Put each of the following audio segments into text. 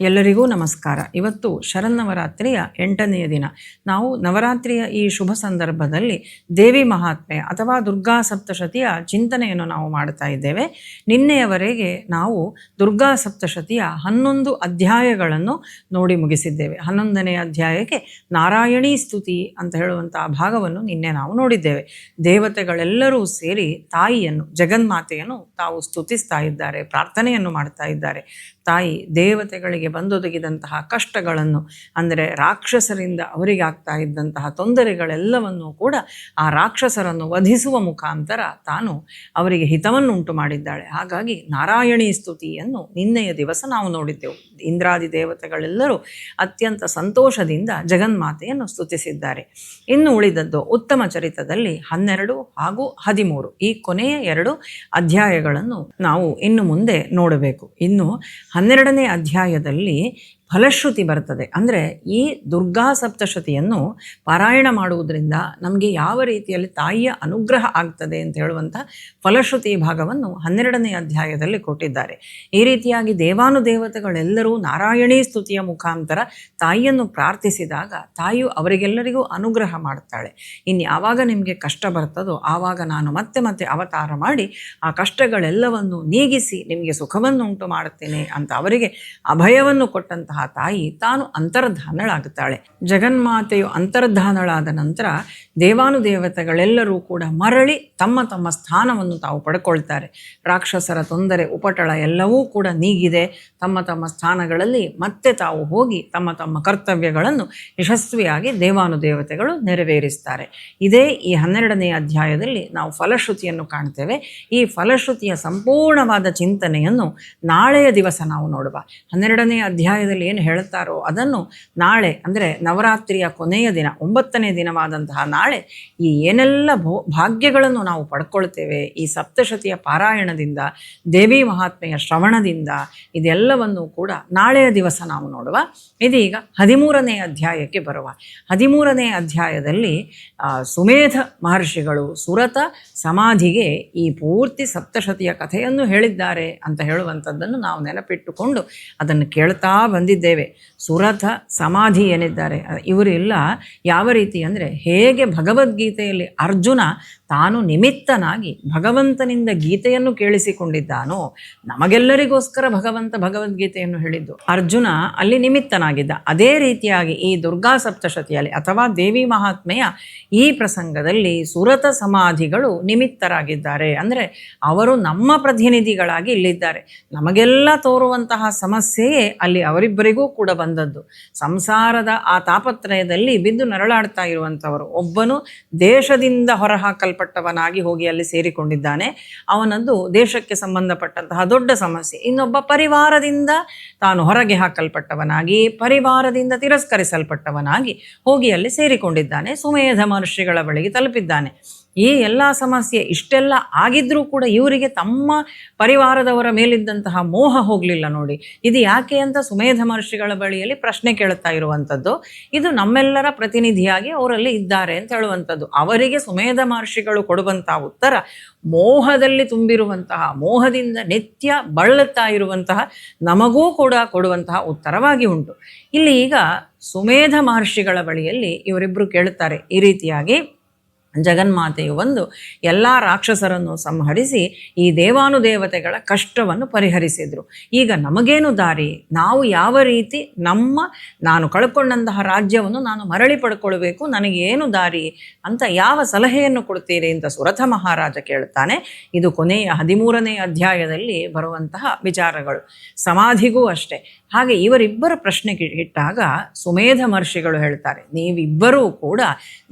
ಎಲ್ಲರಿಗೂ ನಮಸ್ಕಾರ. ಇವತ್ತು ಶರನ್ನವರಾತ್ರಿಯ ಎಂಟನೆಯ ದಿನ. ನಾವು ನವರಾತ್ರಿಯ ಈ ಶುಭ ಸಂದರ್ಭದಲ್ಲಿ ದೇವಿ ಮಹಾತ್ಮೆ ಅಥವಾ ದುರ್ಗಾ ಸಪ್ತಶತಿಯ ಚಿಂತನೆಯನ್ನು ನಾವು ಮಾಡ್ತಾ ಇದ್ದೇವೆ. ನಿನ್ನೆಯವರೆಗೆ ನಾವು ದುರ್ಗಾ ಸಪ್ತಶತಿಯ ಹನ್ನೊಂದು ಅಧ್ಯಾಯಗಳನ್ನು ನೋಡಿ ಮುಗಿಸಿದ್ದೇವೆ. ಹನ್ನೊಂದನೆಯ ಅಧ್ಯಾಯಕ್ಕೆ ನಾರಾಯಣೀ ಸ್ತುತಿ ಅಂತ ಹೇಳುವಂತಹ ಭಾಗವನ್ನು ನಿನ್ನೆ ನಾವು ನೋಡಿದ್ದೇವೆ. ದೇವತೆಗಳೆಲ್ಲರೂ ಸೇರಿ ತಾಯಿಯನ್ನು, ಜಗನ್ಮಾತೆಯನ್ನು ತಾವು ಸ್ತುತಿಸ್ತಾ ಇದ್ದಾರೆ, ಪ್ರಾರ್ಥನೆಯನ್ನು ಮಾಡ್ತಾ ಇದ್ದಾರೆ. ತಾಯಿ ದೇವತೆಗಳಿಗೆ ಬಂದೊದಗಿದಂತಹ ಕಷ್ಟಗಳನ್ನು, ಅಂದರೆ ರಾಕ್ಷಸರಿಂದ ಅವರಿಗೆ ಆಗ್ತಾ ಇದ್ದಂತಹ ತೊಂದರೆಗಳೆಲ್ಲವನ್ನೂ ಕೂಡ ಆ ರಾಕ್ಷಸರನ್ನು ವಧಿಸುವ ಮುಖಾಂತರ ತಾನು ಅವರಿಗೆ ಹಿತವನ್ನು ಉಂಟು ಮಾಡಿದ್ದಾಳೆ. ಹಾಗಾಗಿ ನಾರಾಯಣಿ ಸ್ತುತಿಯನ್ನು ನಿನ್ನೆಯ ದಿವಸ ನಾವು ನೋಡಿದ್ದೆವು. ಇಂದ್ರಾದಿ ದೇವತೆಗಳೆಲ್ಲರೂ ಅತ್ಯಂತ ಸಂತೋಷದಿಂದ ಜಗನ್ಮಾತೆಯನ್ನು ಸ್ತುತಿಸಿದ್ದಾರೆ. ಇನ್ನು ಉಳಿದದ್ದು ಉತ್ತಮ ಚರಿತದಲ್ಲಿ ಹನ್ನೆರಡು ಹಾಗೂ ಹದಿಮೂರು. ಈ ಕೊನೆಯ ಎರಡು ಅಧ್ಯಾಯಗಳನ್ನು ನಾವು ಇನ್ನು ಮುಂದೆ ನೋಡಬೇಕು. ಇನ್ನು ಹನ್ನೆರಡನೇ ಅಧ್ಯಾಯದಲ್ಲಿ சொல்லி ಫಲಶ್ರುತಿ ಬರ್ತದೆ. ಅಂದರೆ ಈ ದುರ್ಗಾ ಸಪ್ತಶತಿಯನ್ನು ಪಾರಾಯಣ ಮಾಡುವುದರಿಂದ ನಮಗೆ ಯಾವ ರೀತಿಯಲ್ಲಿ ತಾಯಿಯ ಅನುಗ್ರಹ ಆಗ್ತದೆ ಅಂತ ಹೇಳುವಂಥ ಫಲಶ್ರುತಿ ಭಾಗವನ್ನು ಹನ್ನೆರಡನೇ ಅಧ್ಯಾಯದಲ್ಲಿ ಕೊಟ್ಟಿದ್ದಾರೆ. ಈ ರೀತಿಯಾಗಿ ದೇವಾನುದೇವತೆಗಳೆಲ್ಲರೂ ನಾರಾಯಣೀ ಸ್ತುತಿಯ ಮುಖಾಂತರ ತಾಯಿಯನ್ನು ಪ್ರಾರ್ಥಿಸಿದಾಗ ತಾಯಿಯು ಅವರಿಗೆಲ್ಲರಿಗೂ ಅನುಗ್ರಹ ಮಾಡ್ತಾಳೆ. ಇನ್ನು ಯಾವಾಗ ನಿಮಗೆ ಕಷ್ಟ ಬರ್ತದೋ ಆವಾಗ ನಾನು ಮತ್ತೆ ಮತ್ತೆ ಅವತಾರ ಮಾಡಿ ಆ ಕಷ್ಟಗಳೆಲ್ಲವನ್ನು ನೀಗಿಸಿ ನಿಮಗೆ ಸುಖವನ್ನು ಉಂಟು ಮಾಡುತ್ತೇನೆ ಅಂತ ಅವರಿಗೆ ಅಭಯವನ್ನು ಕೊಟ್ಟಂತಹ ತಾಯಿ ತಾನು ಅಂತರ್ಧಾನಳಾಗುತ್ತಾಳೆ. ಜಗನ್ಮಾತೆಯು ಅಂತರ್ಧಾನಳಾದ ನಂತರ ದೇವಾನುದೇವತೆಗಳೆಲ್ಲರೂ ಕೂಡ ಮರಳಿ ತಮ್ಮ ತಮ್ಮ ಸ್ಥಾನವನ್ನು ತಾವು ಪಡ್ಕೊಳ್ತಾರೆ. ರಾಕ್ಷಸರ ತೊಂದರೆ, ಉಪಟಳ ಎಲ್ಲವೂ ಕೂಡ ನೀಗಿದೆ. ತಮ್ಮ ತಮ್ಮ ಸ್ಥಾನಗಳಲ್ಲಿ ಮತ್ತೆ ತಾವು ಹೋಗಿ ತಮ್ಮ ತಮ್ಮ ಕರ್ತವ್ಯಗಳನ್ನು ಯಶಸ್ವಿಯಾಗಿ ದೇವಾನುದೇವತೆಗಳು ನೆರವೇರಿಸ್ತಾರೆ. ಇದೇ ಈ ಹನ್ನೆರಡನೇ ಅಧ್ಯಾಯದಲ್ಲಿ ನಾವು ಫಲಶ್ರುತಿಯನ್ನು ಕಾಣ್ತೇವೆ. ಈ ಫಲಶ್ರುತಿಯ ಸಂಪೂರ್ಣವಾದ ಚಿಂತನೆಯನ್ನು ನಾಳೆಯ ದಿವಸ ನಾವು ನೋಡುವ. ಹನ್ನೆರಡನೇ ಅಧ್ಯಾಯದಲ್ಲಿ ಏನು ಹೇಳುತ್ತಾರೋ ಅದನ್ನು ನಾಳೆ, ಅಂದರೆ ನವರಾತ್ರಿಯ ಕೊನೆಯ ದಿನ, ಒಂಬತ್ತನೇ ದಿನವಾದಂತಹ ನಾಳೆ, ಈ ಏನೆಲ್ಲ ಭೋ, ಭಾಗ್ಯಗಳನ್ನು ನಾವು ಪಡ್ಕೊಳ್ತೇವೆ, ಈ ಸಪ್ತಶತಿಯ ಪಾರಾಯಣದಿಂದ, ದೇವಿ ಮಹಾತ್ಮೆಯ ಶ್ರವಣದಿಂದ, ಇದೆಲ್ಲವನ್ನು ಕೂಡ ನಾಳೆಯ ದಿವಸ ನಾವು ನೋಡುವ. ಇದೀಗ ಹದಿಮೂರನೇ ಅಧ್ಯಾಯಕ್ಕೆ ಬರುವ. ಹದಿಮೂರನೇ ಅಧ್ಯಾಯದಲ್ಲಿ ಸುಮೇಧ ಮಹರ್ಷಿಗಳು ಸುರತ ಸಮಾಧಿಗೆ ಈ ಪೂರ್ತಿ ಸಪ್ತಶತಿಯ ಕಥೆಯನ್ನು ಹೇಳಿದ್ದಾರೆ ಅಂತ ಹೇಳುವಂಥದ್ದನ್ನು ನಾವು ನೆನಪಿಟ್ಟುಕೊಂಡು ಅದನ್ನು ಕೇಳ್ತಾ ಬಂದಿದ್ದೇವೆ. ಸುರಥ ಸಮಾಧಿ ಏನಿದ್ದಾರೆ ಇವರೆಲ್ಲ ಯಾವ ರೀತಿ ಅಂದರೆ ಹೇಗೆ ಭಗವದ್ಗೀತೆಯಲ್ಲಿ ಅರ್ಜುನ ತಾನು ನಿಮಿತ್ತನಾಗಿ ಭಗವಂತನಿಂದ ಗೀತೆಯನ್ನು ಕೇಳಿಸಿಕೊಂಡಿದ್ದಾನೋ ನಮಗೆಲ್ಲರಿಗೋಸ್ಕರ ಭಗವಂತ ಭಗವದ್ಗೀತೆಯನ್ನು ಹೇಳಿದ್ದು. ಅರ್ಜುನ ಅಲ್ಲಿ ನಿಮಿತ್ತನಾಗಿದ್ದ. ಅದೇ ರೀತಿಯಾಗಿ ಈ ದುರ್ಗಾ ಸಪ್ತಶತಿಯಲ್ಲಿ ಅಥವಾ ದೇವಿ ಮಹಾತ್ಮೆಯ ಈ ಪ್ರಸಂಗದಲ್ಲಿ ಸುರತ ಸಮಾಧಿಗಳು ನಿಮಿತ್ತರಾಗಿದ್ದಾರೆ. ಅಂದರೆ ಅವರು ನಮ್ಮ ಪ್ರತಿನಿಧಿಗಳಾಗಿ ಇಲ್ಲಿದ್ದಾರೆ. ನಮಗೆಲ್ಲ ತೋರುವಂತಹ ಸಮಸ್ಯೆಯೇ ಅಲ್ಲಿ ಅವರಿಬ್ಬರಿಗೂ ಕೂಡ ಬಂದದ್ದು. ಸಂಸಾರದ ಆ ತಾಪತ್ರಯದಲ್ಲಿ ಬಿದ್ದು ನರಳಾಡ್ತಾ ಇರುವಂಥವರು. ಒಬ್ಬನು ದೇಶದಿಂದ ಹೊರಹಾಕಲ್ಪಟ್ಟವನಾಗಿ ಹೋಗಿ ಅಲ್ಲಿ ಸೇರಿಕೊಂಡಿದ್ದಾನೆ. ಅವನದ್ದು ದೇಶಕ್ಕೆ ಸಂಬಂಧಪಟ್ಟಂತಹ ದೊಡ್ಡ ಸಮಸ್ಯೆ. ಇನ್ನೊಬ್ಬ ಪರಿವಾರದಿಂದ ತಾನು ಹೊರಗೆ ಹಾಕಲ್ಪಟ್ಟವನಾಗಿ, ಪರಿವಾರದಿಂದ ತಿರಸ್ಕರಿಸಲ್ಪಟ್ಟವನಾಗಿ ಹೋಗಿ ಅಲ್ಲಿ ಸೇರಿಕೊಂಡಿದ್ದಾನೆ. ಸುಮೇಧ ಮಹರ್ಷಿಗಳ ಬಳಿಗೆ ತಲುಪಿದ್ದಾನೆ. ಈ ಎಲ್ಲ ಸಮಸ್ಯೆ ಇಷ್ಟೆಲ್ಲ ಆಗಿದ್ರೂ ಕೂಡ ಇವರಿಗೆ ತಮ್ಮ ಪರಿವಾರದವರ ಮೇಲಿದ್ದಂತಹ ಮೋಹ ಹೋಗಲಿಲ್ಲ ನೋಡಿ. ಇದು ಯಾಕೆ ಅಂತ ಸುಮೇಧ ಮಹರ್ಷಿಗಳ ಬಳಿಯಲ್ಲಿ ಪ್ರಶ್ನೆ ಕೇಳುತ್ತಾ ಇರುವಂಥದ್ದು. ಇದು ನಮ್ಮೆಲ್ಲರ ಪ್ರತಿನಿಧಿಯಾಗಿ ಅವರಲ್ಲಿ ಇದ್ದಾರೆ ಅಂತ ಹೇಳುವಂಥದ್ದು. ಅವರಿಗೆ ಸುಮೇಧ ಮಹರ್ಷಿಗಳು ಕೊಡುವಂತಹ ಉತ್ತರ ಮೋಹದಲ್ಲಿ ತುಂಬಿರುವಂತಹ, ಮೋಹದಿಂದ ನಿತ್ಯ ಬಳಲುತ್ತಾ ಇರುವಂತಹ ನಮಗೂ ಕೂಡ ಕೊಡುವಂತಹ ಉತ್ತರವಾಗಿ ಉಂಟು. ಇಲ್ಲಿ ಈಗ ಸುಮೇಧ ಮಹರ್ಷಿಗಳ ಬಳಿಯಲ್ಲಿ ಇವರಿಬ್ಬರು ಕೇಳುತ್ತಾರೆ. ಈ ರೀತಿಯಾಗಿ ಜಗನ್ಮಾತೆಯು ಒಂದು ಎಲ್ಲ ರಾಕ್ಷಸರನ್ನು ಸಂಹರಿಸಿ ಈ ದೇವಾನುದೇವತೆಗಳ ಕಷ್ಟವನ್ನು ಪರಿಹರಿಸಿದರು. ಈಗ ನಮಗೇನು ದಾರಿ? ನಾವು ಯಾವ ರೀತಿ ನಮ್ಮ ನಾನು ಕಳ್ಕೊಂಡಂತಹ ರಾಜ್ಯವನ್ನು ನಾನು ಮರಳಿ ಪಡ್ಕೊಳ್ಬೇಕು, ನನಗೇನು ದಾರಿ ಅಂತ ಯಾವ ಸಲಹೆಯನ್ನು ಕೊಡ್ತೀರಿ ಅಂತ ಸುರಥ ಮಹಾರಾಜ ಕೇಳ್ತಾನೆ ಇದು ಕೊನೆಯ ಹದಿಮೂರನೇ ಅಧ್ಯಾಯದಲ್ಲಿ ಬರುವಂತಹ ವಿಚಾರಗಳು. ಸಮಾಧಿಗೂ ಅಷ್ಟೇ. ಹಾಗೆ ಇವರಿಬ್ಬರ ಪ್ರಶ್ನೆ ಇಟ್ಟಾಗ ಸುಮೇಧ ಮಹರ್ಷಿಗಳು ಹೇಳ್ತಾರೆ, ನೀವಿಬ್ಬರೂ ಕೂಡ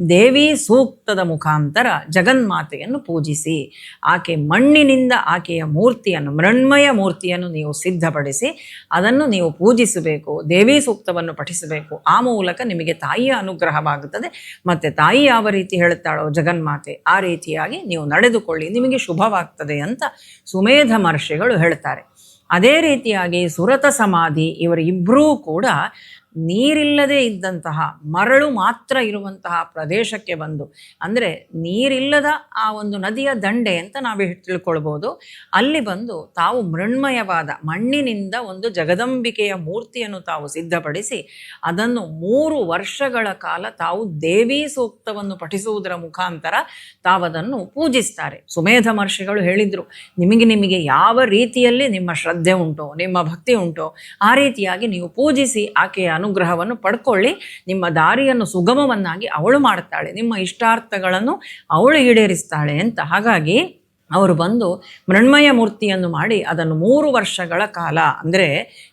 ದೇವಿ ಸೂಕ್ತದ ಮುಖಾಂತರ ಜಗನ್ಮಾತೆಯನ್ನು ಪೂಜಿಸಿ, ಆಕೆ ಮಣ್ಣಿನಿಂದ ಆಕೆಯ ಮೂರ್ತಿಯನ್ನು, ಮೃಣ್ಮಯ ಮೂರ್ತಿಯನ್ನು ನೀವು ಸಿದ್ಧಪಡಿಸಿ, ಅದನ್ನು ನೀವು ಪೂಜಿಸಬೇಕು, ದೇವಿ ಸೂಕ್ತವನ್ನು ಪಠಿಸಬೇಕು. ಆ ಮೂಲಕ ನಿಮಗೆ ತಾಯಿಯ ಅನುಗ್ರಹವಾಗುತ್ತದೆ. ಮತ್ತು ತಾಯಿ ಯಾವ ರೀತಿ ಹೇಳುತ್ತಾಳೋ ಜಗನ್ಮಾತೆ, ಆ ರೀತಿಯಾಗಿ ನೀವು ನಡೆದುಕೊಳ್ಳಿ, ನಿಮಗೆ ಶುಭವಾಗ್ತದೆ ಅಂತ ಸುಮೇಧ ಮಹರ್ಷಿಗಳು ಹೇಳ್ತಾರೆ. ಅದೇ ರೀತಿಯಾಗಿ ಸುರತ ಸಮಾಧಿ ಇವರಿಬ್ಬರೂ ಕೂಡ ನೀರಿಲ್ಲದೆ ಇದ್ದಂತಹ, ಮರಳು ಮಾತ್ರ ಇರುವಂತಹ ಪ್ರದೇಶಕ್ಕೆ ಬಂದು, ಅಂದರೆ ನೀರಿಲ್ಲದ ಆ ಒಂದು ನದಿಯ ದಂಡೆ ಅಂತ ನಾವು ತಿಳ್ಕೊಳ್ಬೋದು. ಅಲ್ಲಿ ಬಂದು ತಾವು ಮೃಣ್ಮಯವಾದ ಮಣ್ಣಿನಿಂದ ಒಂದು ಜಗದಂಬಿಕೆಯ ಮೂರ್ತಿಯನ್ನು ತಾವು ಸಿದ್ಧಪಡಿಸಿ, ಅದನ್ನು ಮೂರು ವರ್ಷಗಳ ಕಾಲ ತಾವು ದೇವಿ ಸೂಕ್ತವನ್ನು ಪಠಿಸುವುದರ ಮುಖಾಂತರ ತಾವದನ್ನು ಪೂಜಿಸ್ತಾರೆ. ಸುಮೇಧ ಮಹರ್ಷಿಗಳು ಹೇಳಿದರು, ನಿಮಗೆ ನಿಮಗೆ ಯಾವ ರೀತಿಯಲ್ಲಿ ನಿಮ್ಮ ಶ್ರದ್ಧೆ ಉಂಟೋ, ನಿಮ್ಮ ಭಕ್ತಿ ಉಂಟೋ, ಆ ರೀತಿಯಾಗಿ ನೀವು ಪೂಜಿಸಿ ಆಕೆಯ ಅನುಗ್ರಹವನ್ನು ಪಡ್ಕೊಳ್ಳಿ. ನಿಮ್ಮ ದಾರಿಯನ್ನು ಸುಗಮವನ್ನಾಗಿ ಅವಳು ಮಾಡ್ತಾಳೆ ನಿಮ್ಮ ಇಷ್ಟಾರ್ಥಗಳನ್ನು ಅವಳು ಈಡೇರಿಸ್ತಾಳೆ ಅಂತ ಹಾಗಾಗಿ ಅವರು ಬಂದು ಮೃಣ್ಮಯ ಮೂರ್ತಿಯನ್ನು ಮಾಡಿ ಅದನ್ನು ಮೂರು ವರ್ಷಗಳ ಕಾಲ, ಅಂದರೆ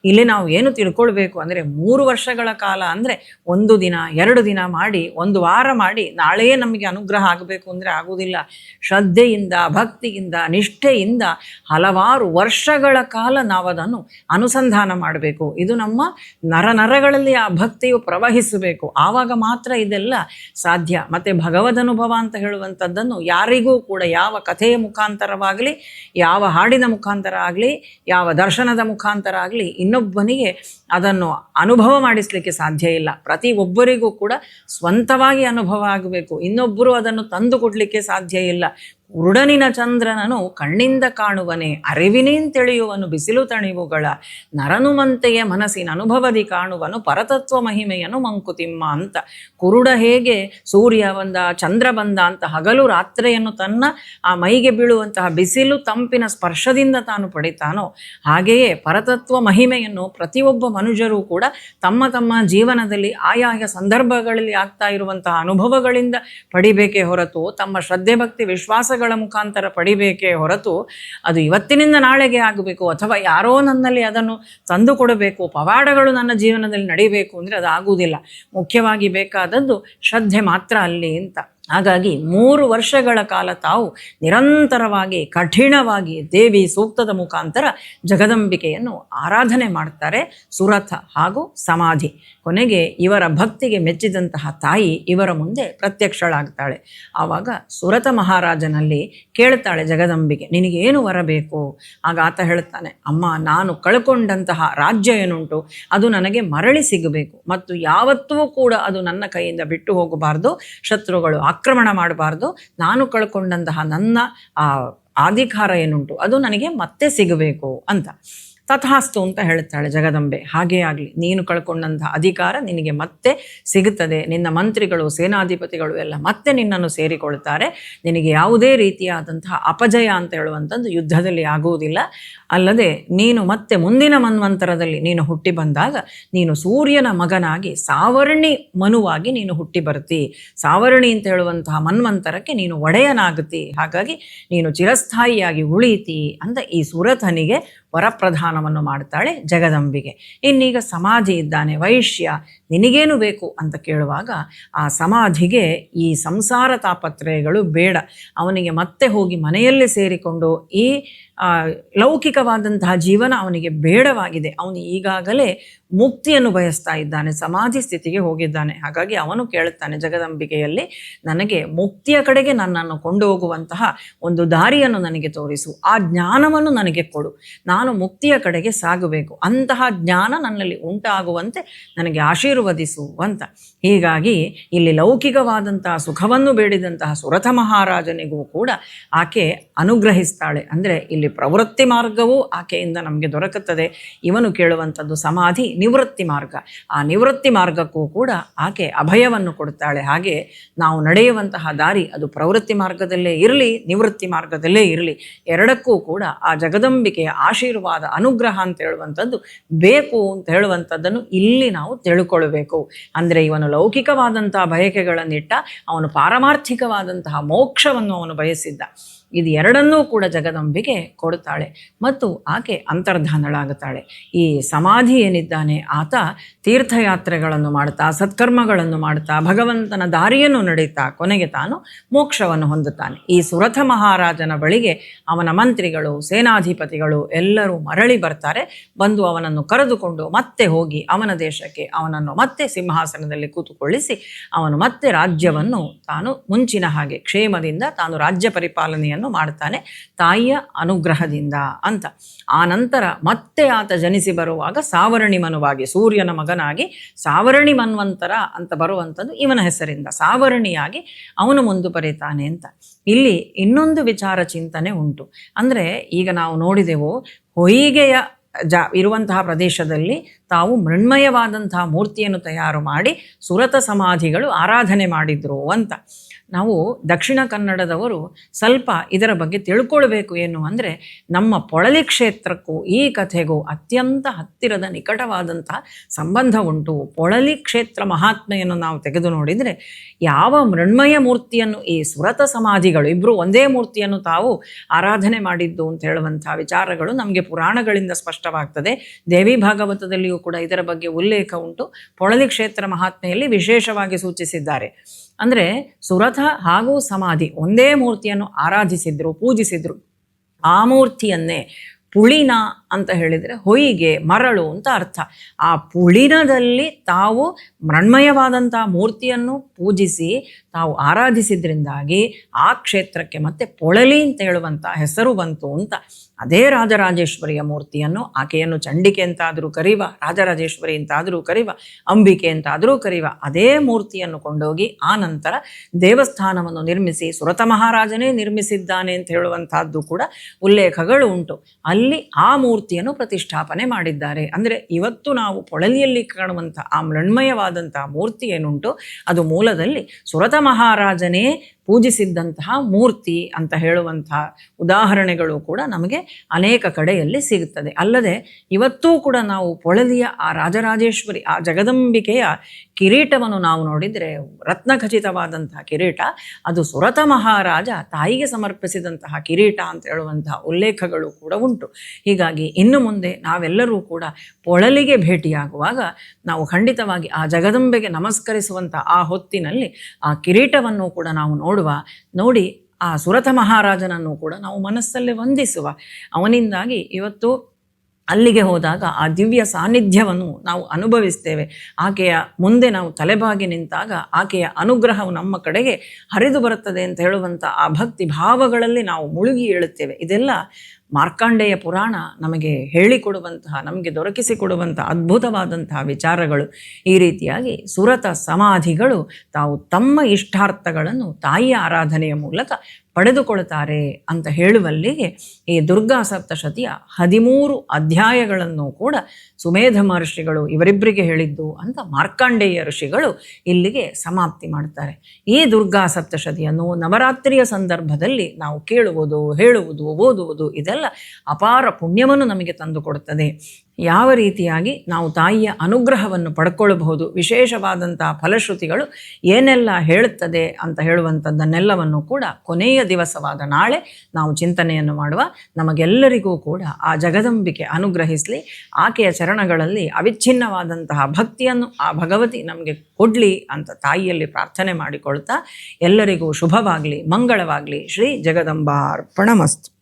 ಇಲ್ಲಿ ನಾವು ಏನು ತಿಳ್ಕೊಳ್ಬೇಕು ಅಂದರೆ ಮೂರು ವರ್ಷಗಳ ಕಾಲ ಅಂದರೆ ಒಂದು ದಿನ, ಎರಡು ದಿನ ಮಾಡಿ, ಒಂದು ವಾರ ಮಾಡಿ ನಾಳೆಯೇ ನಮಗೆ ಅನುಗ್ರಹ ಆಗಬೇಕು ಅಂದರೆ ಆಗುವುದಿಲ್ಲ. ಶ್ರದ್ಧೆಯಿಂದ, ಭಕ್ತಿಯಿಂದ, ನಿಷ್ಠೆಯಿಂದ ಹಲವಾರು ವರ್ಷಗಳ ಕಾಲ ನಾವು ಅದನ್ನು ಅನುಸಂಧಾನ ಮಾಡಬೇಕು. ಇದು ನಮ್ಮ ನರ ನರಗಳಲ್ಲಿ ಆ ಭಕ್ತಿಯು ಪ್ರವಹಿಸಬೇಕು. ಆವಾಗ ಮಾತ್ರ ಇದೆಲ್ಲ ಸಾಧ್ಯ. ಮತ್ತು ಭಗವದನುಭವ ಅಂತ ಹೇಳುವಂಥದ್ದನ್ನು ಯಾರಿಗೂ ಕೂಡ ಯಾವ ಕಥೆಯ ಮುಖಾಂತರವಾಗಲಿ, ಯಾವ ಹಾಡಿನ ಮುಖಾಂತರ ಆಗಲಿ, ಯಾವ ದರ್ಶನದ ಮುಖಾಂತರ ಆಗಲಿ, ಇನ್ನೊಬ್ಬನಿಗೆ ಅದನ್ನು ಅನುಭವ ಮಾಡಿಸಲಿಕ್ಕೆ ಸಾಧ್ಯ ಇಲ್ಲ. ಪ್ರತಿ ಒಬ್ಬರಿಗೂ ಕೂಡ ಸ್ವಂತವಾಗಿ ಅನುಭವ ಆಗಬೇಕು. ಇನ್ನೊಬ್ಬರು ಅದನ್ನು ತಂದು ಕೊಡಲಿಕ್ಕೆ ಸಾಧ್ಯ ಇಲ್ಲ. ಉರುಡನಿನ ಚಂದ್ರನನು ಕಣ್ಣಿಂದ ಕಾಣುವನೆ ಅರಿವಿನೇನ್ ತಿಳಿಯುವನು, ಬಿಸಿಲು ತಣಿವುಗಳ ನರನುಮಂತೆಯ ಮನಸ್ಸಿನ ಅನುಭವದಿ ಕಾಣುವನು, ಪರತತ್ವ ಮಹಿಮೆಯನು ಮಂಕುತಿಮ್ಮ ಅಂತ. ಕುರುಡ ಹೇಗೆ, ಸೂರ್ಯ ಬಂದ, ಚಂದ್ರ ಬಂದ ಅಂತ ಹಗಲು ರಾತ್ರಿಯನ್ನು ತನ್ನ ಆ ಮೈಗೆ ಬೀಳುವಂತಹ ಬಿಸಿಲು ತಂಪಿನ ಸ್ಪರ್ಶದಿಂದ ತಾನು ಪಡಿತಾನೋ, ಹಾಗೆಯೇ ಪರತತ್ವ ಮಹಿಮೆಯನ್ನು ಪ್ರತಿಯೊಬ್ಬ ಮನುಜರು ಕೂಡ ತಮ್ಮ ತಮ್ಮ ಜೀವನದಲ್ಲಿ ಆಯಾಯ ಸಂದರ್ಭಗಳಲ್ಲಿ ಆಗ್ತಾ ಇರುವಂತಹ ಅನುಭವಗಳಿಂದ ಪಡಿಬೇಕೇ ಹೊರತು ತಮ್ಮ ಶ್ರದ್ಧೆ, ಭಕ್ತಿ, ವಿಶ್ವಾಸಗಳ ಮುಖಾಂತರ ಪಡಿಬೇಕೇ ಹೊರತು ಅದು ಇವತ್ತಿನಿಂದ ನಾಳೆಗೆ ಆಗಬೇಕು ಅಥವಾ ಯಾರೋ ನನ್ನಲ್ಲಿ ಅದನ್ನು ತಂದು ಕೊಡಬೇಕು ಪವಾಡಗಳು ನನ್ನ ಜೀವನದಲ್ಲಿ ನಡೀಬೇಕು ಅಂದರೆ ಅದು ಆಗುವುದಿಲ್ಲ ಮುಖ್ಯವಾಗಿ ಬೇಕಾದದ್ದು ಶ್ರದ್ಧೆ ಮಾತ್ರ ಅಲ್ಲಿ ಅಂತ. ಹಾಗಾಗಿ ಮೂರು ವರ್ಷಗಳ ಕಾಲ ತಾವು ನಿರಂತರವಾಗಿ, ಕಠಿಣವಾಗಿ ದೇವಿ ಸೂಕ್ತದ ಮುಖಾಂತರ ಜಗದಂಬಿಕೆಯನ್ನು ಆರಾಧನೆ ಮಾಡ್ತಾರೆ ಸುರಥ ಹಾಗೂ ಸಮಾಧಿ. ಕೊನೆಗೆ ಇವರ ಭಕ್ತಿಗೆ ಮೆಚ್ಚಿದಂತಹ ತಾಯಿ ಇವರ ಮುಂದೆ ಪ್ರತ್ಯಕ್ಷಳಾಗ್ತಾಳೆ. ಆವಾಗ ಸುರತ ಮಹಾರಾಜನಲ್ಲಿ ಕೇಳ್ತಾಳೆ ಜಗದಂಬಿಕೆ ನಿನಗೇನು ವರಬೇಕು? ಆಗ ಆತ ಹೇಳ್ತಾನೆ, ಅಮ್ಮ, ನಾನು ಕಳ್ಕೊಂಡಂತಹ ರಾಜ್ಯ ಏನುಂಟು? ಅದು ನನಗೆ ಮರಳಿ ಸಿಗಬೇಕು. ಮತ್ತು ಯಾವತ್ತೂ ಕೂಡ ಅದು ನನ್ನ ಕೈಯಿಂದ ಬಿಟ್ಟು ಹೋಗಬಾರ್ದು. ಶತ್ರುಗಳು ಆಕ್ರಮಣ ಮಾಡಬಾರ್ದು. ನಾನು ಕಳ್ಕೊಂಡಂತಹ ನನ್ನ ಆ ಅಧಿಕಾರ ಏನುಂಟು ಅದು ನನಗೆ ಮತ್ತೆ ಸಿಗಬೇಕು ಅಂತ. ತಥಾಸ್ತು ಅಂತ ಹೇಳುತ್ತಾಳೆ ಜಗದಂಬೆ. ಹಾಗೇ ಆಗಲಿ, ನೀನು ಕಳ್ಕೊಂಡಂತಹ ಅಧಿಕಾರ ನಿನಗೆ ಮತ್ತೆ ಸಿಗುತ್ತದೆ. ನಿನ್ನ ಮಂತ್ರಿಗಳು, ಸೇನಾಧಿಪತಿಗಳು ಎಲ್ಲ ಮತ್ತೆ ನಿನ್ನನ್ನು ಸೇರಿಕೊಳ್ತಾರೆ. ನಿನಗೆ ಯಾವುದೇ ರೀತಿಯಾದಂತಹ ಅಪಜಯ ಅಂತ ಹೇಳುವಂಥದ್ದು ಯುದ್ಧದಲ್ಲಿ ಆಗುವುದಿಲ್ಲ. ಅಲ್ಲದೆ ನೀನು ಮತ್ತೆ ಮುಂದಿನ ಮನ್ವಂತರದಲ್ಲಿ ನೀನು ಹುಟ್ಟಿ ಬಂದಾಗ ನೀನು ಸೂರ್ಯನ ಮಗನಾಗಿ, ಸಾವರ್ಣಿ ಮನುವಾಗಿ ನೀನು ಹುಟ್ಟಿ ಬರ್ತಿ. ಸಾವರ್ಣಿ ಅಂತ ಹೇಳುವಂತಹ ಮನ್ವಂತರಕ್ಕೆ ನೀನು ಒಡೆಯನಾಗುತ್ತಿ ಹಾಗಾಗಿ ನೀನು ಚಿರಸ್ಥಾಯಿಯಾಗಿ ಉಳೀತಿ ಅಂತ ಈ ಸುರಥನಿಗೆ ವರಪ್ರಧಾನವನ್ನು ಮಾಡ್ತಾಳೆ ಜಗದಂಬಿಗೆ. ಇನ್ನೀಗ ಸಮಾಧಿ ಇದ್ದಾನೆ, ವೈಶ್ಯ, ನಿನಗೇನು ಬೇಕು ಅಂತ ಕೇಳುವಾಗ ಆ ಸಮಾಧಿಗೆ ಈ ಸಂಸಾರ ತಾಪತ್ರಯಗಳು ಬೇಡ. ಅವನಿಗೆ ಮತ್ತೆ ಹೋಗಿ ಮನೆಯಲ್ಲೇ ಸೇರಿಕೊಂಡು ಈ ಲೌಕಿಕವಾದಂತಹ ಜೀವನ ಅವನಿಗೆ ಬೇಡವಾಗಿದೆ. ಅವನು ಈಗಾಗಲೇ ಮುಕ್ತಿಯನ್ನು ಬಯಸ್ತಾ ಇದ್ದಾನೆ, ಸಮಾಧಿ ಸ್ಥಿತಿಗೆ ಹೋಗಿದ್ದಾನೆ. ಹಾಗಾಗಿ ಅವನು ಕೇಳುತ್ತಾನೆ, ಜಗದಂಬಿಕೆಯಲ್ಲಿ ನನಗೆ ಮುಕ್ತಿಯ ಕಡೆಗೆ ನನ್ನನ್ನು ಕೊಂಡು ಹೋಗುವಂತಹ ಒಂದು ದಾರಿಯನ್ನು ನನಗೆ ತೋರಿಸು, ಆ ಜ್ಞಾನವನ್ನು ನನಗೆ ಕೊಡು. ನಾನು ಮುಕ್ತಿಯ ಕಡೆಗೆ ಸಾಗಬೇಕು. ಅಂತಹ ಜ್ಞಾನ ನನ್ನಲ್ಲಿ ಉಂಟಾಗುವಂತೆ ನನಗೆ ಆಶೀರ್ವದಿಸು ಅಂತ. ಹೀಗಾಗಿ ಇಲ್ಲಿ ಲೌಕಿಕವಾದಂತಹ ಸುಖವನ್ನು ಬೇಡಿದಂತಹ ಸುರಥ ಮಹಾರಾಜನಿಗೂ ಕೂಡ ಆಕೆ ಅನುಗ್ರಹಿಸ್ತಾಳೆ. ಅಂದರೆ ಇಲ್ಲಿ ಪ್ರವೃತ್ತಿ ಮಾರ್ಗವೂ ಆಕೆಯಿಂದ ನಮಗೆ ದೊರಕುತ್ತದೆ. ಇವನು ಕೇಳುವಂಥದ್ದು ಸಮಾಧಿ, ನಿವೃತ್ತಿ ಮಾರ್ಗ. ಆ ನಿವೃತ್ತಿ ಮಾರ್ಗಕ್ಕೂ ಕೂಡ ಆಕೆ ಅಭಯವನ್ನು ಕೊಡುತ್ತಾಳೆ. ಹಾಗೆ ನಾವು ನಡೆಯುವಂತಹ ದಾರಿ ಅದು ಪ್ರವೃತ್ತಿ ಮಾರ್ಗದಲ್ಲೇ ಇರಲಿ, ನಿವೃತ್ತಿ ಮಾರ್ಗದಲ್ಲೇ ಇರಲಿ. ಎರಡಕ್ಕೂ ಕೂಡ ಆ ಜಗದಂಬಿಕೆಯ ಆಶೀರ್ವಾದ, ಅನುಗ್ರಹ ಅಂತ ಹೇಳುವಂಥದ್ದು ಬೇಕು ಅಂತ ಹೇಳುವಂಥದ್ದನ್ನು ಇಲ್ಲಿ ನಾವು ತಿಳ್ಕೊಳ್ಬೇಕು. ಅಂದರೆ ಇವನು ಲೌಕಿಕವಾದಂತಹ ಬಯಕೆಗಳನ್ನಿಟ್ಟ, ಅವನು ಪಾರಮಾರ್ಥಿಕವಾದಂತಹ ಮೋಕ್ಷವನ್ನು ಅವನು ಬಯಸಿದ್ದ. ಇದು ಎರಡನ್ನೂ ಕೂಡ ಜಗದಂಬಿಗೆ ಕೊಡುತ್ತಾಳೆ ಮತ್ತು ಆಕೆ ಅಂತರ್ಧಾನಳಾಗುತ್ತಾಳೆ. ಈ ಸಮಾಧಿ ಏನಿದ್ದಾನೆ, ಆತ ತೀರ್ಥಯಾತ್ರೆಗಳನ್ನು ಮಾಡ್ತಾ ಸತ್ಕರ್ಮಗಳನ್ನು ಮಾಡ್ತಾ ಭಗವಂತನ ದಾರಿಯನ್ನು ನಡೀತಾ ಕೊನೆಗೆ ತಾನು ಮೋಕ್ಷವನ್ನು ಹೊಂದುತ್ತಾನೆ. ಈ ಸುರಥ ಮಹಾರಾಜನ ಬಳಿಗೆ ಅವನ ಮಂತ್ರಿಗಳು, ಸೇನಾಧಿಪತಿಗಳು ಎಲ್ಲರೂ ಮರಳಿ ಬರ್ತಾರೆ. ಬಂದು ಅವನನ್ನು ಕರೆದುಕೊಂಡು ಮತ್ತೆ ಹೋಗಿ ಅವನ ದೇಶಕ್ಕೆ, ಅವನನ್ನು ಮತ್ತೆ ಸಿಂಹಾಸನದಲ್ಲಿ ಕೂತುಕೊಳ್ಳಿಸಿ, ಅವನು ಮತ್ತೆ ರಾಜ್ಯವನ್ನು ತಾನು ಮುಂಚಿನ ಹಾಗೆ ಕ್ಷೇಮದಿಂದ ತಾನು ರಾಜ್ಯ ಪರಿಪಾಲನೆಯನ್ನು ಮಾಡ್ತಾನೆ ತಾಯಿಯ ಅನುಗ್ರಹದಿಂದ ಅಂತ. ಆ ನಂತರ ಮತ್ತೆ ಆತ ಜನಿಸಿ ಬರುವಾಗ ಸಾವರಣಿ ಮನುವಾಗಿ, ಸೂರ್ಯನ ಮಗನಾಗಿ ಸಾವರಣಿ ಮನ್ವಂತರ ಅಂತ ಬರುವಂಥದ್ದು ಇವನ ಹೆಸರಿಂದ. ಸಾವರಣಿಯಾಗಿ ಅವನು ಮುಂದುವರಿತಾನೆ ಅಂತ. ಇಲ್ಲಿ ಇನ್ನೊಂದು ವಿಚಾರ ಚಿಂತನೆ ಉಂಟು. ಅಂದರೆ ಈಗ ನಾವು ನೋಡಿದೆವು, ಹೊಯಿಗೆಯ ಜ, ಇರುವಂತಹ ಪ್ರದೇಶದಲ್ಲಿ ತಾವು ಮೃಣ್ಮಯವಾದಂತಹ ಮೂರ್ತಿಯನ್ನು ತಯಾರು ಮಾಡಿ ಸುರತ ಸಮಾಧಿಗಳು ಆರಾಧನೆ ಮಾಡಿದ್ರು ಅಂತ. ನಾವು ದಕ್ಷಿಣ ಕನ್ನಡದವರು ಸ್ವಲ್ಪ ಇದರ ಬಗ್ಗೆ ತಿಳ್ಕೊಳ್ಬೇಕು ಏನು ಅಂದರೆ ನಮ್ಮ ಪೊಳಲಿ ಕ್ಷೇತ್ರಕ್ಕೂ ಈ ಕಥೆಗೂ ಅತ್ಯಂತ ಹತ್ತಿರದ ನಿಕಟವಾದಂಥ ಸಂಬಂಧ ಉಂಟು. ಪೊಳಲಿ ಕ್ಷೇತ್ರ ಮಹಾತ್ಮೆಯನ್ನು ನಾವು ತೆಗೆದು ನೋಡಿದರೆ ಯಾವ ಮೃಣ್ಮಯ ಮೂರ್ತಿಯನ್ನು ಈ ಸುರತ ಸಮಾಧಿಗಳು ಇಬ್ಬರು ಒಂದೇ ಮೂರ್ತಿಯನ್ನು ತಾವು ಆರಾಧನೆ ಮಾಡಿದ್ದು ಅಂತ ಹೇಳುವಂಥ ವಿಚಾರಗಳು ನಮಗೆ ಪುರಾಣಗಳಿಂದ ಸ್ಪಷ್ಟವಾಗ್ತದೆ. ದೇವಿ ಭಾಗವತದಲ್ಲಿಯೂ ಕೂಡ ಇದರ ಬಗ್ಗೆ ಉಲ್ಲೇಖ ಉಂಟು. ಪೊಳಲಿ ಕ್ಷೇತ್ರ ಮಹಾತ್ಮೆಯಲ್ಲಿ ವಿಶೇಷವಾಗಿ ಸೂಚಿಸಿದ್ದಾರೆ. ಅಂದರೆ ಸುರಥ ಹಾಗೂ ಸಮಾಧಿ ಒಂದೇ ಮೂರ್ತಿಯನ್ನು ಆರಾಧಿಸಿದ್ರು, ಪೂಜಿಸಿದ್ರು. ಆ ಮೂರ್ತಿಯನ್ನೇ ಪುಳಿನ ಅಂತ ಹೇಳಿದರೆ ಹೊಯಿಗೆ, ಮರಳು ಅಂತ ಅರ್ಥ. ಆ ಪುಳಿನದಲ್ಲಿ ತಾವು ಮೃಣ್ಮಯವಾದಂಥ ಮೂರ್ತಿಯನ್ನು ಪೂಜಿಸಿ ತಾವು ಆರಾಧಿಸಿದ್ರಿಂದಾಗಿ ಆ ಕ್ಷೇತ್ರಕ್ಕೆ ಮತ್ತೆ ಪೊಳಲಿ ಅಂತ ಹೇಳುವಂಥ ಹೆಸರು ಬಂತು ಅಂತ ಅದೇ ರಾಜರಾಜೇಶ್ವರಿಯ ಮೂರ್ತಿಯನ್ನು ಆಕೆಯನ್ನು ಚಂಡಿಕೆ ಅಂತಾದರೂ ಕರೀವ, ರಾಜರಾಜೇಶ್ವರಿ ಅಂತಾದರೂ ಕರೀವ, ಅಂಬಿಕೆ ಅಂತಾದರೂ ಕರೀವ, ಅದೇ ಮೂರ್ತಿಯನ್ನು ಕೊಂಡೋಗಿ ಆ ನಂತರ ದೇವಸ್ಥಾನವನ್ನು ನಿರ್ಮಿಸಿ ಸುರತ ಮಹಾರಾಜನೇ ನಿರ್ಮಿಸಿದ್ದಾನೆ ಅಂತ ಹೇಳುವಂತಹದ್ದು ಕೂಡ ಉಲ್ಲೇಖಗಳು ಉಂಟು. ಅಲ್ಲಿ ಆ ಮೂರ್ತಿಯನ್ನು ಪ್ರತಿಷ್ಠಾಪನೆ ಮಾಡಿದ್ದಾರೆ. ಅಂದರೆ ಇವತ್ತು ನಾವು ಪೊಳಲಿಯಲ್ಲಿ ಕಾಣುವಂಥ ಆ ಮೃಣ್ಮಯವಾದಂತಹ ಮೂರ್ತಿ ಏನುಂಟು, ಅದು ಮೂಲದಲ್ಲಿ ಸುರತ ಮಹಾರಾಜನೇ ಪೂಜಿಸಿದ್ದಂತಹ ಮೂರ್ತಿ ಅಂತ ಹೇಳುವಂತಹ ಉದಾಹರಣೆಗಳು ಕೂಡ ನಮಗೆ ಅನೇಕ ಕಡೆಯಲ್ಲಿ ಸಿಗುತ್ತದೆ. ಅಲ್ಲದೆ ಇವತ್ತೂ ಕೂಡ ನಾವು ಪೊಳಲಿಯ ಆ ರಾಜರಾಜೇಶ್ವರಿ, ಆ ಜಗದಂಬಿಕೆಯ ಕಿರೀಟವನ್ನು ನಾವು ನೋಡಿದರೆ ರತ್ನಖಚಿತವಾದಂತಹ ಕಿರೀಟ, ಅದು ಸುರತ ಮಹಾರಾಜ ತಾಯಿಗೆ ಸಮರ್ಪಿಸಿದಂತಹ ಕಿರೀಟ ಅಂತ ಹೇಳುವಂತಹ ಉಲ್ಲೇಖಗಳು ಕೂಡ ಉಂಟು. ಹೀಗಾಗಿ ಇನ್ನು ಮುಂದೆ ನಾವೆಲ್ಲರೂ ಕೂಡ ಪೊಳಲಿಗೆ ಭೇಟಿಯಾಗುವಾಗ ನಾವು ಖಂಡಿತವಾಗಿ ಆ ಜಗದಂಬೆಗೆ ನಮಸ್ಕರಿಸುವಂಥ ಆ ಹೊತ್ತಿನಲ್ಲಿ ಆ ಕಿರೀಟವನ್ನು ಕೂಡ ನಾವು ನೋಡುವ, ನೋಡಿ ಆ ಸುರಥ ಮಹಾರಾಜನನ್ನು ಕೂಡ ನಾವು ಮನಸ್ಸಲ್ಲೇ ವಂದಿಸುವ. ಅವನಿಂದಾಗಿ ಇವತ್ತು ಅಲ್ಲಿಗೆ ಹೋದಾಗ ಆ ದಿವ್ಯ ಸಾನ್ನಿಧ್ಯವನ್ನು ನಾವು ಅನುಭವಿಸ್ತೇವೆ. ಆಕೆಯ ಮುಂದೆ ನಾವು ತಲೆಬಾಗಿ ನಿಂತಾಗ ಆಕೆಯ ಅನುಗ್ರಹವು ನಮ್ಮ ಕಡೆಗೆ ಹರಿದು ಬರುತ್ತದೆ ಅಂತ ಹೇಳುವಂಥ ಆ ಭಕ್ತಿ ಭಾವಗಳಲ್ಲಿ ನಾವು ಮುಳುಗಿ ಏಳುತ್ತೇವೆ. ಇದೆಲ್ಲ ಮಾರ್ಕಾಂಡೇಯ ಪುರಾಣ ನಮಗೆ ಹೇಳಿಕೊಡುವಂತಹ, ನಮಗೆ ದೊರಕಿಸಿಕೊಡುವಂತಹ ಅದ್ಭುತವಾದಂತಹ ವಿಚಾರಗಳು ಈ ರೀತಿಯಾಗಿ ಸುರತ ಸಮಾಧಿಗಳು ತಾವು ತಮ್ಮ ಇಷ್ಟಾರ್ಥಗಳನ್ನು ತಾಯಿಯ ಆರಾಧನೆಯ ಮೂಲಕ ಪಡೆದುಕೊಳ್ತಾರೆ ಅಂತ ಹೇಳುವಲ್ಲಿ ಈ ದುರ್ಗಾ ಸಪ್ತಶತಿಯ ಹದಿಮೂರು ಅಧ್ಯಾಯಗಳನ್ನು ಕೂಡ ಸುಮೇಧ ಮಹರ್ಷಿಗಳು ಇವರಿಬ್ಬರಿಗೆ ಹೇಳಿದ್ದು ಅಂತ ಮಾರ್ಕಾಂಡೇಯ ಋಷಿಗಳು ಇಲ್ಲಿಗೆ ಸಮಾಪ್ತಿ ಮಾಡ್ತಾರೆ. ಈ ದುರ್ಗಾ ಸಪ್ತಶತಿಯನ್ನು ನವರಾತ್ರಿಯ ಸಂದರ್ಭದಲ್ಲಿ ನಾವು ಕೇಳುವುದು, ಹೇಳುವುದು, ಓದುವುದು ಇದೆಲ್ಲ ಅಪಾರ ಪುಣ್ಯವನ್ನು ನಮಗೆ ತಂದುಕೊಡುತ್ತದೆ. ಯಾವ ರೀತಿಯಾಗಿ ನಾವು ತಾಯಿಯ ಅನುಗ್ರಹವನ್ನು ಪಡ್ಕೊಳ್ಳಬಹುದು ವಿಶೇಷವಾದಂಥ ಫಲಶ್ರುತಿಗಳು ಏನೆಲ್ಲ ಹೇಳುತ್ತದೆ ಅಂತ ಹೇಳುವಂಥದ್ದನ್ನೆಲ್ಲವನ್ನು ಕೂಡ ಕೊನೆಯ ದಿವಸವಾದ ನಾಳೆ ನಾವು ಚಿಂತನೆಯನ್ನು ಮಾಡುವ ನಮಗೆಲ್ಲರಿಗೂ ಕೂಡ ಆ ಜಗದಂಬಿಕೆ ಅನುಗ್ರಹಿಸಲಿ, ಆಕೆಯ ಚರಣಗಳಲ್ಲಿ ಅವಿಚ್ಛಿನ್ನವಾದಂತಹ ಭಕ್ತಿಯನ್ನು ಆ ಭಗವತಿ ನಮಗೆ ಕೊಡಲಿ ಅಂತ ತಾಯಿಯಲ್ಲಿ ಪ್ರಾರ್ಥನೆ ಮಾಡಿಕೊಳ್ತಾ ಎಲ್ಲರಿಗೂ ಶುಭವಾಗಲಿ, ಮಂಗಳವಾಗಲಿ. ಶ್ರೀ ಜಗದಂಬಾರ್ಪಣಮಸ್ತು.